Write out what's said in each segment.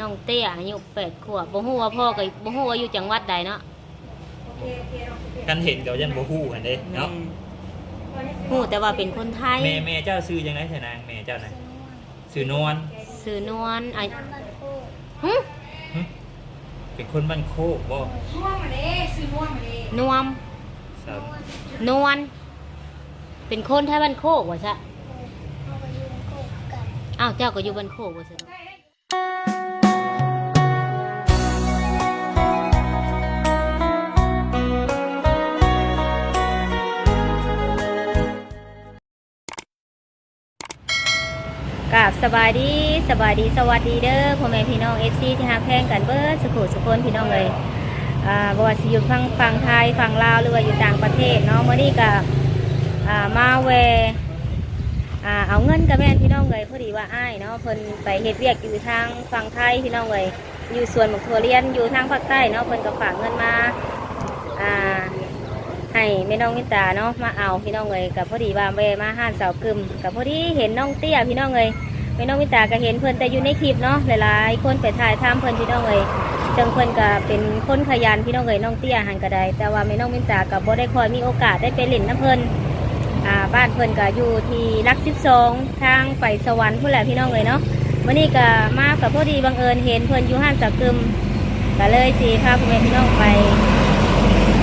น้องเตี้ยอายุแปดขวบบ่ฮู้ว่าพ่อกับบ่ฮู้ว่าอยู่จังหวัดใดเนาะกันเห็นกับยันบ่ฮู้กันเด้เนาะฮู้แต่ว่าเป็นคนไทยแม่แม่เจ้าซื้อจังได๋ใช่นางแม่เจ้าน่ะซื้อนวลสื่อนวลอายุบ้านโคกหึหึเป็นคนบ้านโคกบ่ม่วงมาเลยซื้อม่วงมาเลยนวมสาวนวลเป็นคนไทยบ้านโคกว่าซะเขาไปยืนโคกกันอ้าวเจ้าก็อยู่บ้านโคกว่าซะ กราบสบายดีสบายดีสวัสดีเด้อพ่อแม่พี่น้องเอฟซีที่ฮักแพงกันเบิร์สุขุสุคนพี่น้องเลยอ่าบว่าสิอยู่ฝั่งฝั่งไทยฝั่งลาวหรือว่าอยู่ต่างประเทศเนาะเมื่อนี้ก็อ่ามาแวอ่าเอาเงินกับแม่พี่น้องเลยพอดีว่าอ้ายเนาะเพิ่นไปเฮ็ดเวียกอยู่ทางฝั่งไทยพี่น้องเลยอยู่ส่วนหมกทัวเรียนอยู่ทางภาคใต้เนาะเพิ่นก็ฝากเงินมาอ่าให้แม่น้องมิตาเนาะมาเอาพี่น้องเลยกับพอดีว่าแวมาห้านเสากึมกับพอดีเห็นน้องเตี้ยพี่น้องเลย แม่น้องมิตาก็เห็นเพิ่นแต่อยู่ในคลิปเนาะหลายๆ คนไปถ่ายทำเพิ่นพี่น้องเลยจังเพิ่นก็เป็นคนขยันพี่น้องเลยน้องเตี้ยหันก็ได้แต่ว่าแม่น้องมิตากับบ่ได้คอยมีโอกาสได้ไปเล่นน้ำเพิ่นอ่าบ้านเพิ่นก็อยู่ที่รักสิบสองทางไปสวรรค์พุ่นแหละพี่น้องเลยเนาะวันนี้ก็มากับพอดีบังเอิญเห็นเพิ่นอยู่ห้านสากึมก็เลยสิพาพ่อแม่พี่น้องไป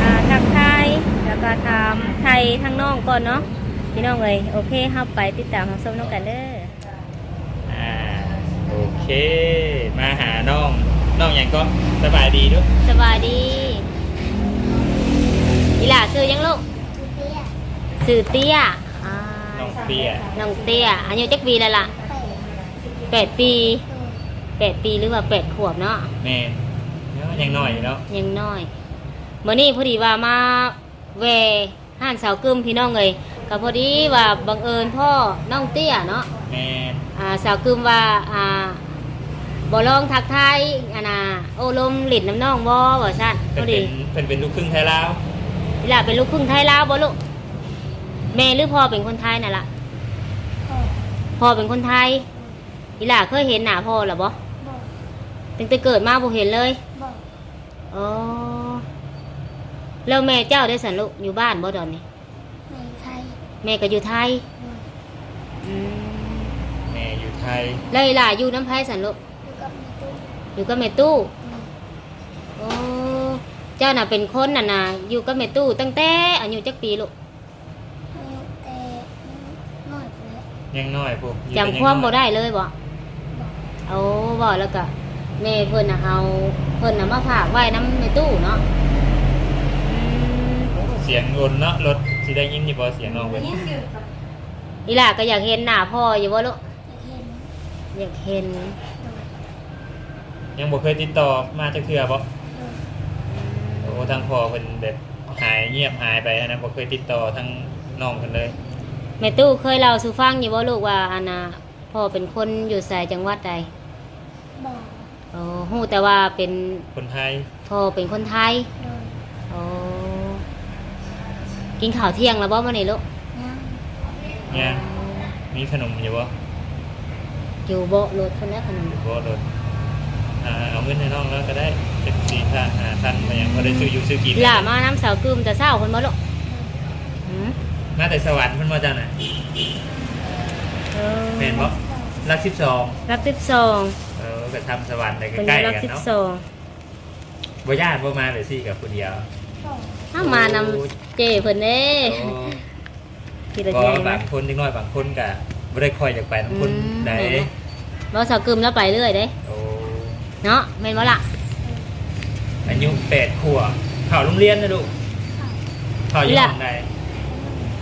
อ่าทักทายแล้วก็ถามไทยทางน้องก่อนเนาะพี่น้องเลยโอเคเข้าไปติดตามของส้มน้องกันเด้อ เค มาหาน้องน้องหยังก็สบายดีเด้อสบายดีอีหล่าซื้อยังลูกคือเตี้ยซื้อเตี้ยอ่าน้องเตี้ยน้องเตี้ยอายุจักปีแล้วล่ะไปแปดปีโดยแปดปีหรือว่าแปดขวบเนาะแม่เนาะยังน้อยอยู่เนาะยังน้อยเมื่อนี้พอดีว่ามาแวห้านสาวกึมพี่น้องเลยก็พอดีว่าบังเอิญพ่อน้องเตี้ยเนาะแม่อ่าสาวกึมว่าอ่า บ่ลองทักทายอันน่ะโอ้ลมหลินน้ำน้องบ่ว่าซั่นเป็พนอดีเป็นเป็นเป็นลูกครึ่งไทยลาวอีหล่าเป็นลูกครึ่งไทยลาวบ่ลูกแม่หรือพ่อเป็นคนไทยน่ะล่ะพ่อพ่อเป็นคนไทยอีหล่าเคยเห็นหน้าพ่อหรอบ่บอกตั้งแต่เกิดมาบ่เห็นเลยบอกอ๋อแล้วแม่เจ้าได้สันลูกอยู่บ้านบ่ดอนนี่ในไทยแม่ก็อยู่ไทยโดยอืมแม่อยู่ไทยแล้วอีหล่าอยู่น้ำไผสันลูก อยู่กับแม่ตู้อยู่กับแม่ตู้โดยโอ้เจ้าน่ะเป็นคนน่ะนะอยู่กับแม่ตู้ตั้งแต่อายุจักปีลูกอายุแต่น้อยแล้วยังน้อยพวกอยู่จำกันยังความบ่น้อยได้เลยบ่บอกเอาบ่แล้วก็แม่เพิ่นน่ะเอาเพิ่นน่ะมาฝากไว้น้ำในตู้เนาะอืมเสียงรถเนาะรถสิได้ยินอยู่บ่เสียงน้องเพิ่นนี่คือแบบอีหล่าก็อยากเห็นหน้าพ่ออยู่บ่ลูกอยากเห็นอ ยากเห็นโดยยังบ่เคยติดต่อมาจักเทื่อบ่โดยโอ้ทางพ่อเพิ่นแบบหายเงียบหายไปนะบ่เคยติดต่อทางน้องเพิ่นเลย แม่ตู้เคยเล่าสู่ฟังอยู่บ่ลูกว่าอันน่ะพ่อเป็นคนอยู่สายจังหวัดใดบอกโอ้ฮู้แต่ว่าเป็นคนไทยพ่อเป็นคนไทยโดยโอ้กินข้าวเที่ยงแล้วบ่มื้อนี้ลูกยังเนี่ยมีขนมอยู่บ่อยู่บ่รถคนนี้ขนมอยู่บ่รถอ่า เอาเงินให้น้องแล้วก็ได้เป็นสี่ท่าห้าท่านมายังบ่ได้ซื้ออยู่ซื้อกินหล่ามาน้ำสาวกึมแต่เช้าคนบ่ลูกหืมมาแต่สวรรค์เพิ่นว่าจังน่ะเออแม่นบ่รัก12รับสิบสองเออก็ทำสวรรค์ได้เป็นใกล้รับๆกันสิบเนาะสองบ่ญาติบ่มาเลยสิกับผู้เดียวบอกถ้ามานำเจเพิ่นเด้โอ้ทีละบ่ใจบางคนจักหน่อยบางคนก็บ่ได้ค่อยอยากไปนำคนใดบ่สาวกึมแล้วไปเรื่อยเด้โอ้ เนาะแม่นบ่ล่ะอายุ8ขวบเข้าโรงเรียนนะลูกเข้าอยู่ห้องใด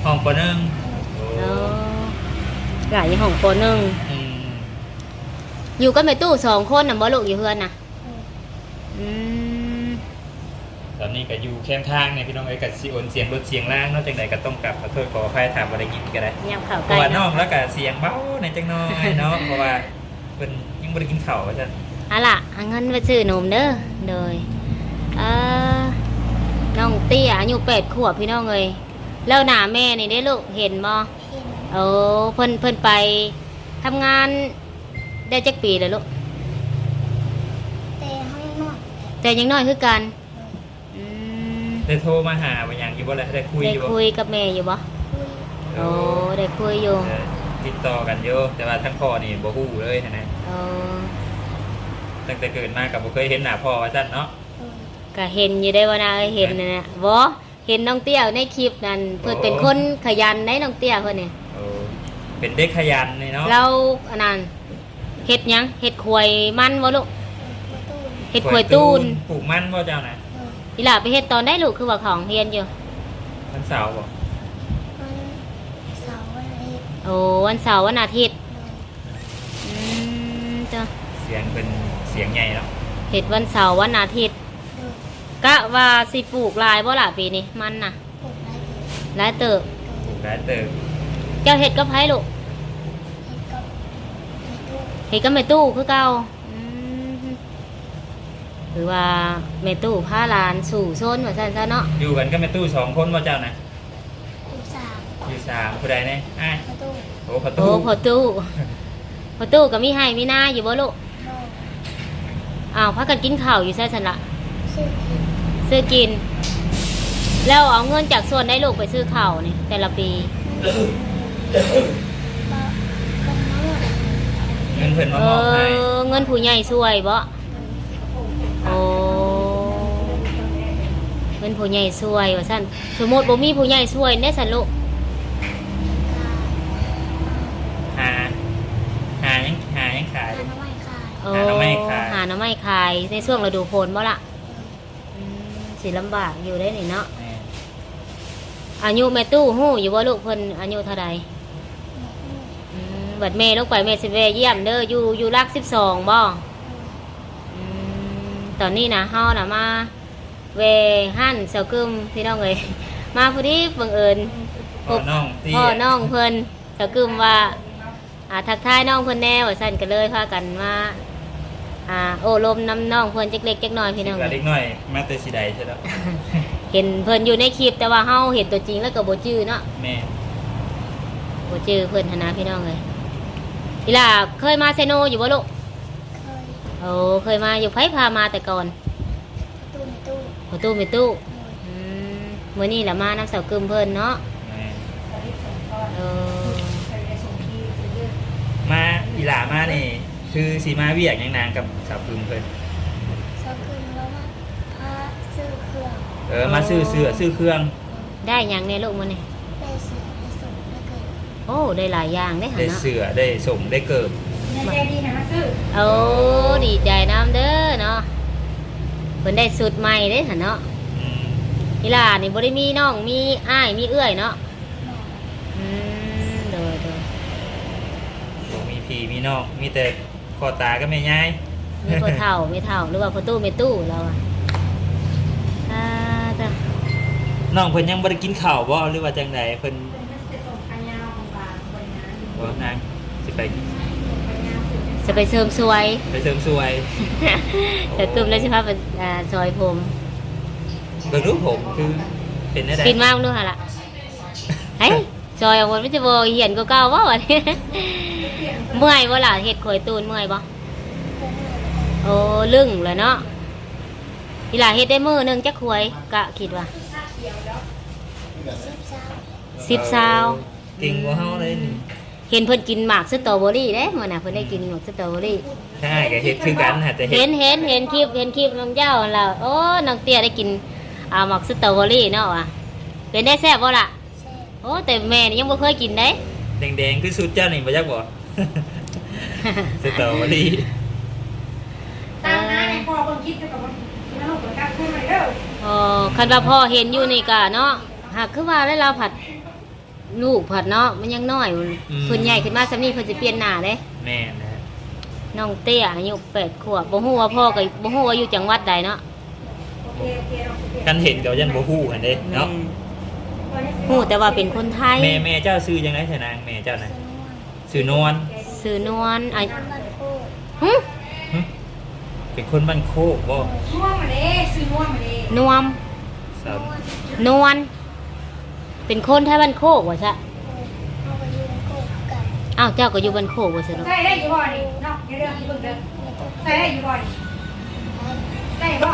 ห้องปหนึ่งโอ้เนาะหลายห้องปหนึ่งอืมอยู่กับแม่ตู้สองคนน่ะบ่ลูกอยู่เฮือนน่ะโดยอืมตอนนี้ก็อยู่แข้งทางเนี่ยพี่น้องเอ้ยกับสิโอนเสียงรถเสียงล่างนอกจากไหนก็ต้องกลับขอโทษขออภัยถามบ่ได้ยินก็ได้ยามข่าวเพไกลราะว่าน้อเนาะงแล้วก็เสียงเบาในจังน้อยเนาะเพราะว่าเพิ่นยังบ่ได้กินข้าวว่าซั่นเอาล่ะเอาเงินไปซื้อนมเด้อโดยเอ่อน้องเตี้ยอายุแปดขวบพี่น้องเอ้ยแล้วหน้าแม่นี่ได้ลูกเห็นบ่เห็นโอ้เพิ่นเพิ่นไปทำงานได้จักปีแล้วลูกปแต่เขายังน้อยแต่ยังน้อยคือกันโดยอืมได้โทรมาหาว่าหยังอยู่บ่ล่ะได้คุยได้อยู่บ่คุยกับแม่อยู่บ่คุยโอ้ได้คุยอยู่เออติดต่อกันอยู่แต่ว่าทั้งพ่อนี่บ่ฮู้เลยนะเออ ตั้งแต่เกิดมาก็บ่เคยเห็นหน้าพ่อว่าซั่นเนาะโดยก็เห็นอยู่ได้ว่านาเอ้ยเห็นนั่นน่ะบ่เห็นน้องเตี้ยในคลิปนั่นเพิ่นเป็นคนขยันได้น้องเตี้ยเพิ่นนี่โอ้เป็นเด็กขยันนี่เนาะเราอันนั้นเฮ็ดหยังเฮ็ดขวยมันบ่ลูกประตูนเฮ็ดขวยตูนปลูกมันบ่เจ้าน่ะโดยอีหล่าไปเฮ็ดตอนได้ลูกคือว่าของเฮียนอยู่วันเสาร์บ่วันเสาร์วันอาทิตย์โอ้วันเสาร์วันอาทิตย์โดยอืมจ้ะเสียงเป็นเสียงใหญ่เนาะเฮ็ดวันเสาร์วันอาทิตย์โดยกะว่าสิปลูกหลายบ่ล่ะปีนี้มันน่ะปลูกได้เลยหลายเติบปลูกได้เติบเจ้าเฮ็ดกับไผลูกเฮ็ดกับในตู้เฮ็ดกับแม่ตู้คือเก่าอืมหรือว่าแม่ตู้พาหลานสู่โซนว่าซั่นซะเนาะอยู่กันก็แม่ตู้สองคนบ่เจ้าน่ะตู้สามอยู่สามผู้ใดเนี่ยอ้ายประตูโอ้ประตูโอ้พอตู้พอตู้ก็มีให้มีหน้าอยู่บ่ลูกโดย อ้าวพากันกินข้าวอยู่ใช่สันละชื่อกินซื้อกิน แล้วเอาเงินจากส่วนได้ลูกไปซื้อข้าวนี่แต่ละปีก็ก็มาหมดเงินเพิ่นมาเอมอบให้อเงินผู้ใหญ่ช่วยบ่โอ้เงินผู้ใหญ่ช่วยว่าซั่นสมมติบ่มีผู้ใหญ่ช่วยแน่สันลูกหาหายังหายังขายการน้ำมันขาย โอ้หาหน่อไม้ขาย หาหน่อไม้ขายในช่วงฤดูฝนบ่ล่ะอืมสิลำบากอยู่ได้นี่เนาะแม่อายุแม่ตู้ฮู้อยู่บ่ลูกเพิ่นอายุเท่าใดอืมบัดแม่ลงไปแม่สิแวะเยี่ยมเด้ออยู่อยู่รักสิบสองบ่อืมตอนนี้นะเฮานะมาเวหั่นเสากึมพี่น้องเอ้ยมาพอดีบังเอิญ พ่อน้องตีพ่อน้องเพิ่นเสากึมว่าอ่าทักทายน้องเพิ่นแน่ว่าสั่นก็เลยพากันมา อ่าโอ้ลมน้ำน้องเพิ่นจักเล็กจักน้อยพี่น้องกระเอ้เล็ยกน้อยมาแต่สีใดใช่แล้วเห็นเพิ่นอยู่ในคลิปแต่ว่าเฮาเห็นตัวจริงแล้วก็บ่จื้อเนาะแม่บ่จื้อเพิ่นหั้นนะพี่น้องเอ้ยอีหล่าเคยมาเซโนอยู่บ่ลูกเคยโอ้เคยมาอยู่ไผพามาแต่ก่อนประตูในตู้ประตูไม่ตู้โดยอืมมื้อนี้ละมาน้ำเสากึมเพิ่นเนาะแม่เออมาอีหลามานี่ คือสีมาเวียกหยังนางกับสาวพึมเพิ่นเสาขึ้นแล้วมาพาซื้อเครื่องเออมาซื้อเสื้อซื้อเครื่องได้หยังในลูกมื้อนี้ได้ซื้อได้ส่งได้เกิดโอ้ได้หลายอย่างได้อหั่ได้นเนาะเสื้อได้ส่งได้เกิบในใจดีนะมาซื้อโอ้ดีใจน้ำเด้อเนาะเพิ่นได้สูตรใหม่เด้อหั่นเนาะอืมอีหล่านี่บ่ได้มีน้องมีอ้ายมีเอื้อยเนาะหน่อยอืมโดยโดย บ่มีพี่มีน้องมีแต่ พ่อตาก็แม่ยายมีพ่อเฒ่าไม่เฒ่าหรือว่าพ่อตู้ไม่ตู้เราอะอ่าจ้ะน้องเพิ่นยังบ่ได้กินข้าวบ่หรือว่าจังไดเพิ่นเป็นจะส่งขายาวของบางบริงานบ่นางสิไปส่งขายาวสุดจะไปเสริมสวย ไปเสริมสวยแต่กึมแล้วสิพาไปอ่าซอยผมเบิ่งรูปผมคือเป็นได้ไดปินมากด้วยฮะล่ะเฮ้ย ซอยออกมาไม่จะบอเหียนก็เก่าวะวะเนี่ยเมื่อยบ่ล่ะเห็ดข่อยตูนเมื่อยบ่โค้งเลยโอ้ลึงเลยเนาะอีหล่าเฮ็ดได้มือหนึงจักขวยกะคิดว่าสิบสามสิบซาวเก่งกว่าเฮาเลยนี่เห็นเพิ่นกินหมากสตรอเบอรี่เด้มื้อน่ะเพิ่นได้กินหมากสตรอเบอรี่ใช่ก็เฮ็ดคือกันฮะแต่เฮ็เห็ดนเห็นเห็นคลิปเห็นคลิปน้องเจ้าแล้วโอ้น้องเตี้ยได้กินอ่าหมากสตรอเบอรี่เนาะว่ะเป็นได้แซ่บบ่ล่ะแช่ โอ้แต่แม่นี่ยังบ่เคยกินเด้แดงๆคือสุดเจ้านี่บ่จักบ่สตรอเบอรี่ตามน้าในพอคนคิดเกี่ยวกับว่าน้าลูกเหมือนกันขึ้นมาเด้ออ๋อคันว่าพ่อเห็นอยู่นี่กะเนาะหากคือว่าได้เราผัดลูกผัดเนาะมันยังน้อยเพิ่นใหญ่ขึ้นมาซำนี้เพิ่นสิเปลี่ยนหน้าเด้แม่นะน้องเตี้ยอายุ8ขวบบ่ฮู้ว่าพ่อก็บ่ฮู้ว่าอยู่จังหวัดใดเนาะโอเคโอเคเราโอเคกันเห็นกับยันบ่ฮู้กันเด้แม่เนาะ ฮู้แต่ว่าเป็นคนไทยแม่แม่เจ้าซื้อจังได๋นางแม่เจ้านะสนวนซื้อนวลซื้อนวลอะน้ำมันโคกหึหึเป็นคนบ้านโคกบ่น่วมมาเด้ซื้อน่วมมาเด้นวมสาวนวลเป็นคนไทยบ้านโคกว่าซะเอาไปยืนโคกกันอ้าวเจ้าก็อยู่บ้านโคกว่าซะเนาะใส่ได้อยู่บ่นี่เนาะอย่าเรื่องที่เบิ่งเด้อในตู้ใส่ได้อยู่บ่นี่ใได้บ่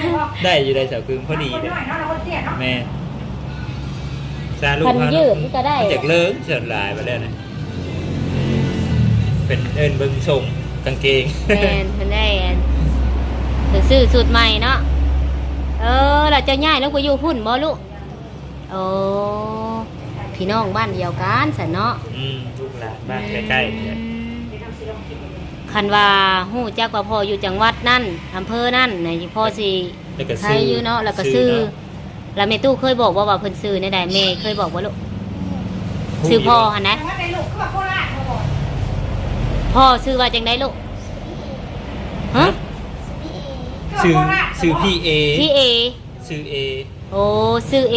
ได้บ่ได้อยู่ได้สาวกึมพอดีคนเลยน้อยเนาะเราคนเตี้ยเนาะแม่ซาลูกพันยืดก็ได้จากเลิงเฉิดลายไปแล้วนะเป็นเอินเบิงส่งกางเกงแมนเพิ่นได้อันเพิ่นซื้อสูตรใหม่เนาะเออเราจะย้ายแล้วก็อยู่พุ่นบ่ลูกโอ้พี่น้องบ้านเดียวกันสันเนาะอืมลูกหลานบ้านใกล้ๆเนี่ย คันว่าฮู้จักว่าพ่ออยู่จังหวัดนั่นอำเภอนั่นน่ะพ่อสิแล้วก็ใครอยู่เนาะแล้วก็ซื้อแล้วแม่ตู้เคยบอกว่าว่าเพิ่นซื้อในใดแม่เคยบอกว่าลูกซื้อพ่อหั่นนะแต่ว่าในลูกคือว่าโคราชเขาบอกพ่อซื้อว่าจังไดลูกฮะซื้อซื้อพี่เอพี่เอซื้อเอโอ้ซื้อเอ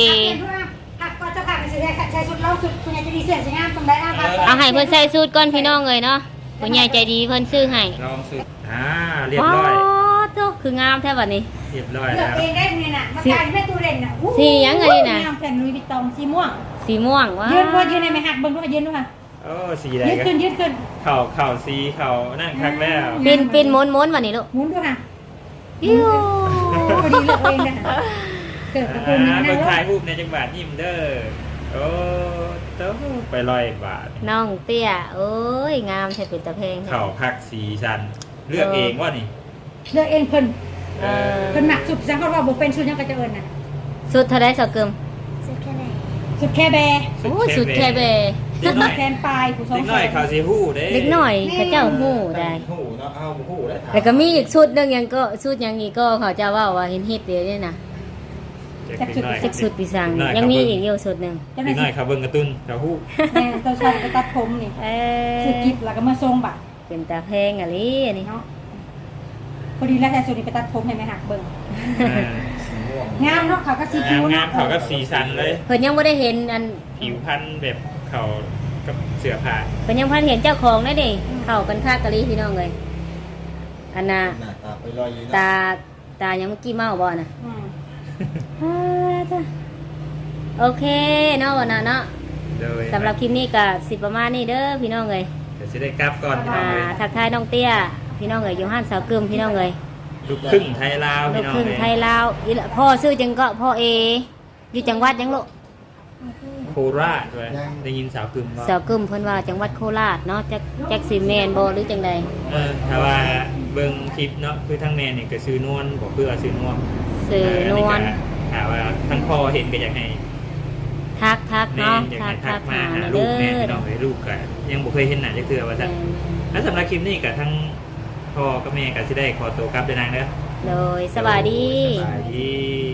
หักก็จะผักไปซื้อได้ใช้ชุดเล่าสุดคุณยายจะดีเสียสวยงามตรงได้อะครับเอาให้เพิ่นใส่สูตรก่อนพี่น้องเลยเนาะ ผู้ใหญ่ใจดีเพิ่นซื้อให้ลองซื้ออ่าเรียบร้อยโโตคืองามแท้บัดนี้ เรียบร้อยเลือแล้กวเองได้เนี่ยน่ะมาขายแม่ตู้เด่นน่ะสีหยังไงนี่น่ะงามแผ่นลุยวิตตองสีม่วง สีม่วงว้ายืนว่ายืนในไหมหักเบิ้งด้วยยืนด้วยค่ะโอ้สีใดยืนกันขึ้นยืนขึ้น เข่าเข่าสีเข่านั่งคักแล้วปินปินม้วนม้วนบัดนี้ลูกหมุนด้วยค่ะอิ้วพอดีเลือกเองนะเกิดกระโปรงนี้อ่านะเบิ่งเนาะถ่ายรูปในจังหวัดยิ้มเด้อโอ้ เต้าไปลอยบาท น้องเตี้ยโอ้ยงามแท้เป็นตะเพงแท้ เข่าพักสีชัน เลือกเองว่านี่ เลือกเองเพิ่นเออ เพิ่นหมักสุดจังเขาว่าบ่เป็นสุดยังก็จะเอิ้นน่ะสุดเท่าไดสักเกิมสุดแค่ไหนสุดแค่แบโอ้ยสุดแค่เบเด็กน้อยแคนปลายผู้ชมเด็กน้อยเขาสีหู้เด้เล็กหน่อยเขาเจ้าหู้ได้ หูเนาะเอาหูได้ถามแล้วก็มีอีกชุดหนึงยังก็ชุดหยังอีกก็เขาเจะว่าว่าเห็นฮิตเดียวนี่นะ เด็กน้อยจักชุดปีสังเด็น้ยังมีเขาอีเบิ่กอยู่ชุดหนึงจังเด็ได๋กน้อยเขาเบิ่งการ์ตูนเขาหู้แม่ตัวชายไปตัดผมนี่เอสุดอกิบแล้วก็มาทรงบัดเป็นตาเพงอะลิอันนี้เนาะพอดีแล้วแต่สุดนี่ไปตัดผมให้แม่หักเบิ่งอ่างามเนาะเขาก็สีงาคิ้มวงามเขาก็สีสันเลย เพิ่นยังไม่ได้เห็นอันผิวพรรณแบบเขากับเสื้อผ้าเพิ่นยังพันเห็นเจ้าของนะเดิเข้ากันค่ากะลิพี่น้องเลยอันน่ะหน้าตาไปลอยอยู่ตาตายังเมื่อกี้เมาบ่น่ะอืมอ่าจ้ะ โอเคเนาะวันน่ะเนาะโดยสำหรับคลิปนี้ก็สิประมาณนี้เด้อพี่น้องเลยเดี๋ยวจะได้กลับก่อนพี่น้อ่าองเลยทักทายน้องเตี้ย พี่น้องเลยอยู่ห้านสาวกึมพี่น้องเลยลูกครึ่งไทยลาวลูพี่กน้องครึ่งเลยไทยลาวอีละพ่อซื้อจังก็พ่อเอ อยู่จังหวัดยังลูกโคราชด้วยได้ยินสาวกึมว่าสาวกึมเพิ่นว่าจังหวัดโคราชเนาะจักจักสิแม่นบ่หรือจังใดเออถ้าว่าเบิ่งคลิปเนาะคือทั้งแม่นี่ก็ซื้อนวลบอกเพื่อซื้อนวล สื่อนวลถามว่าทั้งพ่อเห็นก็อยากให้ทักทักแม่เนาะอยากทักให้ทัทักกมาหาหาหน่อยลูเด้กแม่อพี่น้องเลยลูกก็ยังบ่เคยเห็นหน้าจักเทื่อว่าซั่นแม่นแล้วสำหรับคลิปนี้ก็ทั้งพ่อกับแม่ก็สิได้ขอตัวกลับเดินทางเด้อ โดยสวัสดีสบายดี